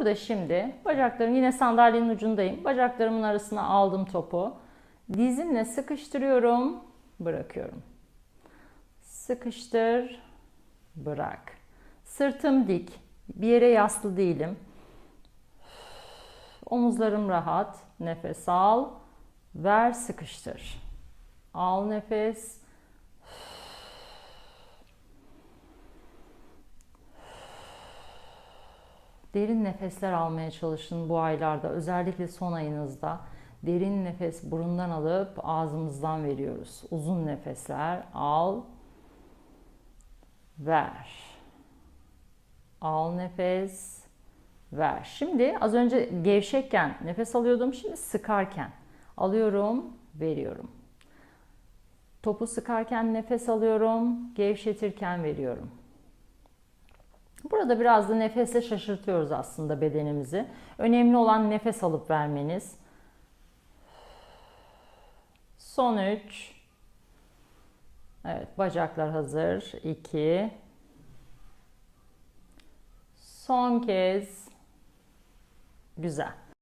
Burada şimdi bacaklarım yine sandalyenin ucundayım. Bacaklarımın arasına aldım topu. Dizimle sıkıştırıyorum, bırakıyorum. Sıkıştır, bırak. Sırtım dik. Bir yere yaslı değilim. Omuzlarım rahat. Nefes al. Ver, sıkıştır. Al nefes. Derin nefesler almaya çalışın bu aylarda. Özellikle son ayınızda. Derin nefes burundan alıp ağzımızdan veriyoruz. Uzun nefesler al. Ver. Al nefes. Ver. Şimdi az önce gevşekken nefes alıyordum. Şimdi sıkarken alıyorum, veriyorum. Topu sıkarken nefes alıyorum, gevşetirken veriyorum. Burada biraz da nefesle şaşırtıyoruz aslında bedenimizi. Önemli olan nefes alıp vermeniz. Son 3. Evet, bacaklar hazır. 2. Son kez. Güzel.